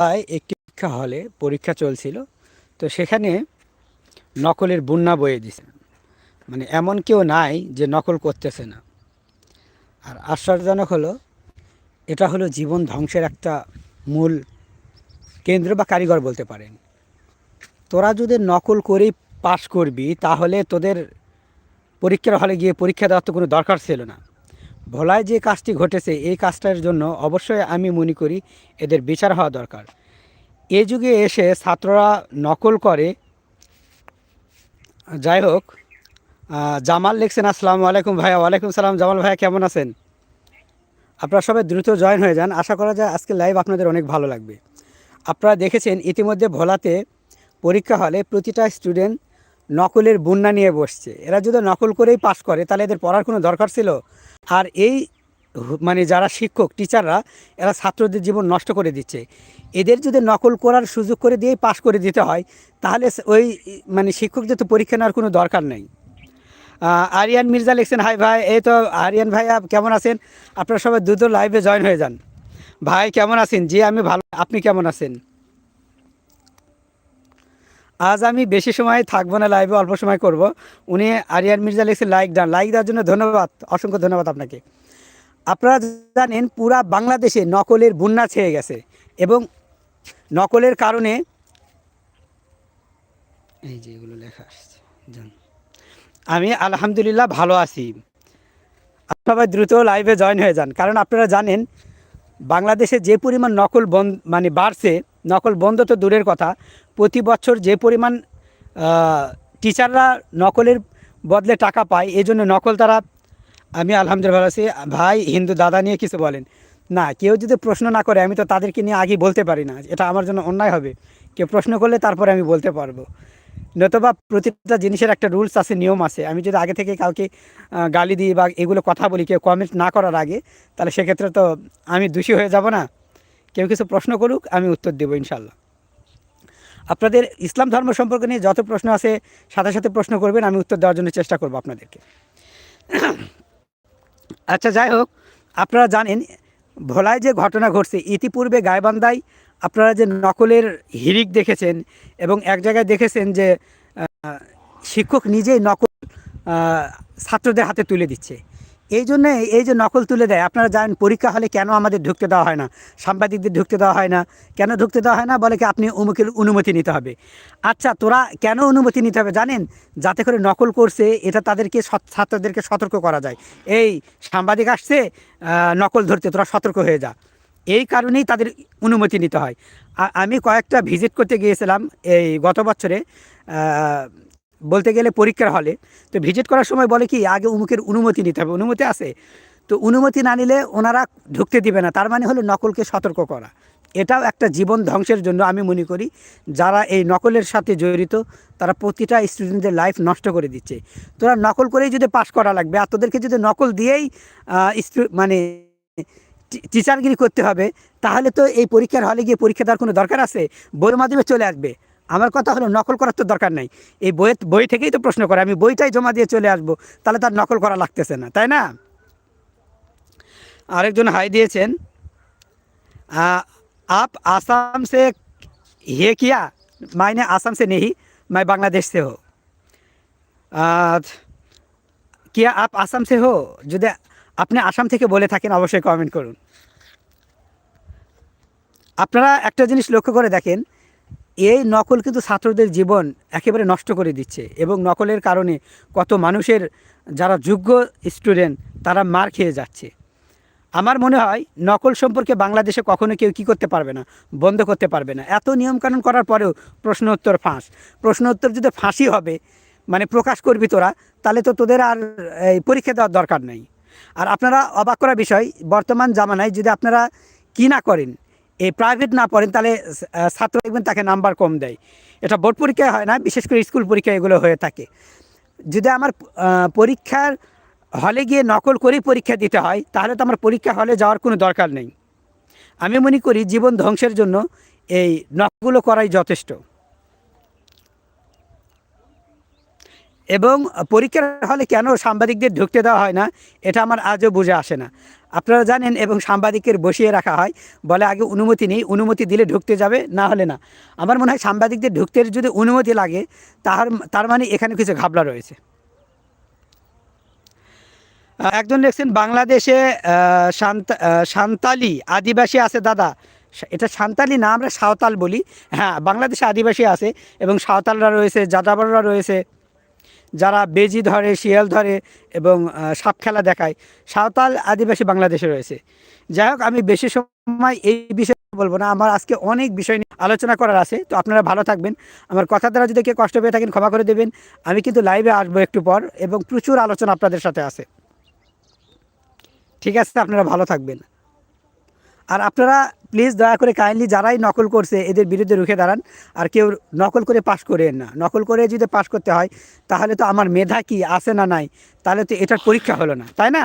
ভোলায় একটি পরীক্ষা হলে পরীক্ষা চলছিল। তো সেখানে নকলের বন্যা বয়ে দিছে। মানে এমন কেউ নাই যে নকল করতেছে না। আর আশ্চর্যজনক হলো, এটা হলো জীবন ধ্বংসের একটা মূল কেন্দ্র বা কারিগর বলতে পারেন। তোরা যদি নকল করেই পাশ করবি, তাহলে তোদের পরীক্ষার হলে গিয়ে পরীক্ষা দেওয়ার তো কোনো দরকার ছিল না। ভোলায় যে কাজটি ঘটেছে, এই কাজটার জন্য অবশ্যই আমি মনে করি এদের বিচার হওয়া দরকার। এ যুগে এসে ছাত্ররা নকল করে। যাই হোক জামাল লিখছেন, আসসালামু আলাইকুম ভাইয়া, ওয়ালাইকুম সালাম। জামাল ভাইয়া, কেমন আছেন? আপনারা সবাই দ্রুত জয়েন হয়ে যান। আশা করা যায় আজকে লাইভ আপনাদের অনেক ভালো লাগবে। আপনারা দেখেছেন, ইতিমধ্যে ভোলাতে পরীক্ষা হলে প্রতিটা স্টুডেন্ট নকলের বন্যা নিয়ে বসছে। এরা যদি নকল করেই পাশ করে, তাহলে এদের পড়ার কোনো দরকার ছিল? আর এই মানে যারা শিক্ষক, টিচাররা, এরা ছাত্রদের জীবন নষ্ট করে দিচ্ছে। এদের যদি নকল করার সুযোগ করে দিয়েই পাশ করে দিতে হয়, তাহলে ওই মানে শিক্ষকদের তো পরীক্ষা নেওয়ার কোনো দরকার নেই। আরিয়ান মির্জা লিখছেন, হাই ভাই, এই তো আরিয়ান ভাই কেমন আছেন? আপনারা সবাই দ্রুত লাইভে জয়েন হয়ে যান। ভাই, কেমন আছেন? জি, আমি ভালো, আপনি কেমন আছেন? আজ আমি বেশি সময় থাকব না লাইভে অল্প সময় করব। উনি আরিয়ান মির্জা লিখছে লাইক দেন লাইক দেওয়ার জন্য ধন্যবাদ। অসংখ্য ধন্যবাদ আপনাকে। আপনারা জানেন, পুরা বাংলাদেশে নকলের বন্যা ছেয়ে গেছে। এবং নকলের কারণে এই যে এগুলো লেখা আসছে আমি আলহামদুলিল্লাহ ভালো আছি। সবাই দ্রুত লাইভে জয়েন হয়ে যান। কারণ আপনারা জানেন, বাংলাদেশে যে পরিমাণ নকল বন মানে বাড়ছে নকল বন্ধ তো দূরের কথা। প্রতি বছর যে পরিমাণ টিচাররা নকলের বদলে টাকা পায়, এই জন্য নকল তারা, আমি আলহামদুলিল্লাহ আছি। ভাই, হিন্দু দাদা নিয়ে কিছু বলেন। না, কেউ যদি প্রশ্ন না করে, আমি তো তাদেরকে নিয়ে আগেই বলতে পারি না। এটা আমার জন্য অন্যায় হবে। কেউ প্রশ্ন করলে তারপরে আমি বলতে পারব। নতবা প্রতিটা জিনিসের একটা রুলস আছে, নিয়ম আছে। আমি যদি আগে থেকে কাউকে গালি দিই বা এগুলো কথা বলি, কেউ কমেন্ট না করার আগে, তাহলে সেক্ষেত্রে তো আমি দোষী হয়ে যাব না। কেউ কিছু প্রশ্ন করুক, আমি উত্তর দেবো ইনশাল্লাহ আপনাদের ইসলাম ধর্ম সম্পর্কে নিয়ে যত প্রশ্ন আছে, সাথে সাথে প্রশ্ন করবেন, আমি উত্তর দেওয়ার জন্য চেষ্টা করব আপনাদেরকে। আচ্ছা যাই হোক, আপনারা জানেন, ভোলায় যে ঘটনা ঘটছে, ইতিপূর্বে গায়বান্ধায় আপনারা যে নকলের হিরিক দেখেছেন এবং এক জায়গায় দেখেছেন যে শিক্ষক নিজেই নকল ছাত্রদের হাতে তুলে দিচ্ছে। এই জন্যে এই যে নকল তুলে দেয়, আপনারা জানেন পরীক্ষা হলে কেন আমাদের ঢুকতে দেওয়া হয় না? সাংবাদিকদের ঢুকতে দেওয়া হয় না। কেন ঢুকতে দেওয়া হয় না? বলে কি আপনি অমুকের অনুমতি নিতে হবে। আচ্ছা তোরা কেন অনুমতি নিতে হবে জানেন? যাতে করে নকল করছে, এটা তাদেরকে ছাত্রদেরকে সতর্ক করা যায়। এই সাংবাদিক আসছে নকল ধরতে, তোরা সতর্ক হয়ে যা। এই কারণেই তাদের অনুমতি নিতে হয়। আমি কয়েকটা ভিজিট করতে গিয়েছিলাম এই গত বছরে বলতে গেলে পরীক্ষার হলে, তো ভিজিট করার সময় বলে কি, আগে উমুকের অনুমতি নিতে হবে, অনুমতি আছে। তো অনুমতি না নিলে ওনারা ঢুকতে দিবে না, তার মানে হলো নকলকে সতর্ক করা। এটাও একটা জীবন ধ্বংসের জন্য আমি মনে করি, যারা এই নকলের সাথে জড়িত, তারা প্রতিটা স্টুডেন্টদের লাইফ নষ্ট করে দিচ্ছে। তোরা নকল করেই যদি পাশ করা লাগবে, আর তোদেরকে যদি নকল দিয়েই মানে টিচারগিরি করতে হবে, তাহলে তো এই পরীক্ষার হলে গিয়ে পরীক্ষা দেওয়ার কোনো দরকার আছে? বইয়ের মাধ্যমে চলে আসবে। আমার কথা হলো নকল করার তো দরকার নেই। এই বইয়ের বই থেকেই তো প্রশ্ন করে, আমি বইটাই জমা দিয়ে চলে আসব, তাহলে তার নকল করা লাগতেছে না, তাই না? আরেকজন হাই দিয়েছেন আপ আসাম সে হে কিয়া, মাইনে আসাম সে নেহি, মাই বাংলাদেশ সে হো। কিয়া আপ আসাম সে হো? যদি আপনি আসাম থেকে বলে থাকেন, অবশ্যই কমেন্ট করুন। আপনারা একটা জিনিস লক্ষ্য করে দেখেন এই নকল কিন্তু ছাত্রদের জীবন একেবারে নষ্ট করে দিচ্ছে এবং নকলের কারণে কত মানুষের যারা যোগ্য স্টুডেন্ট, তারা মার খেয়ে যাচ্ছে। আমার মনে হয় নকল সম্পর্কে বাংলাদেশে কখনো কেউ কী করতে পারবে না, বন্ধ করতে পারবে না। এত নিয়মকানুন করার পরেও প্রশ্ন উত্তর ফাঁস। প্রশ্ন উত্তর যদি ফাঁসি হবে মানে প্রকাশ করবি তোরা, তাহলে তো তোদের আর, এই পরীক্ষা দেওয়ার দরকার নেই। আর আপনারা অবাক করা বিষয়, বর্তমান জামানায় যদি আপনারা কি না করেন এই প্রাইভেট না পড়েন, তাহলে ছাত্র দেখবেন তাকে নাম্বার কম দেয়। এটা বোর্ড পরীক্ষায় হয় না, বিশেষ করে স্কুল পরীক্ষা এগুলো হয়ে থাকে। যদি আমার পরীক্ষার হলে গিয়ে নকল করেই পরীক্ষা দিতে হয়, তাহলে তো আমার পরীক্ষা হলে যাওয়ার কোনো দরকার নেই। আমি মনে করি জীবন ধ্বংসের জন্য এই নকলগুলো করাই যথেষ্ট। এবং পরীক্ষার হলে কেন সাংবাদিকদের ঢুকতে দেওয়া হয় না, এটা আমার আজও বুঝে আসে না। আপনারা জানেন এবং সাংবাদিকের বসিয়ে রাখা হয়, বলে আগে অনুমতি নেই, অনুমতি দিলে ঢুকতে যাবে, না হলে না। আমার মনে হয় সাংবাদিকদের ঢুকতে যদি অনুমতি লাগে, তাহার, তার মানে এখানে কিছু ঘাবলা রয়েছে। একজন লিখছেন, বাংলাদেশে সান্তালি আদিবাসী আছে দাদা। এটা সান্তালি না, আমরা সাঁওতাল বলি। হ্যাঁ বাংলাদেশে আদিবাসী আছে এবং সাঁওতালরা রয়েছে, যাযাবররা রয়েছে। যারা বেজি ধরে, শিয়াল ধরে এবং সাপ খেলা দেখায়, সাঁওতাল আদিবাসী বাংলাদেশে রয়েছে। যাই হোক, আমি বেশি সময় এই বিষয়ে বলব না। আমার আজকে অনেক বিষয় নিয়ে আলোচনা করার আছে, তো আপনারা ভালো থাকবেন। আমার কথা দ্বারা যদি কেউ কষ্ট পেয়ে থাকেন ক্ষমা করে দেবেন। আমি কিন্তু লাইভে আসব একটু পর এবং প্রচুর আলোচনা আপনাদের সাথে আছে। ঠিক আছে, আপনারা ভালো থাকবেন। আর আপনারা প্লিজ দয়া করে কাইন্ডলি যারাই নকল করছে, এদের বিরুদ্ধে রুখে দাঁড়ান। আর কেউ নকল করে পাশ করেন না। নকল করে যদি পাশ করতে হয়, তাহলে তো আমার মেধা কি, আছে না নাই, তাহলে তো এটার পরীক্ষা হলো না। তাই না?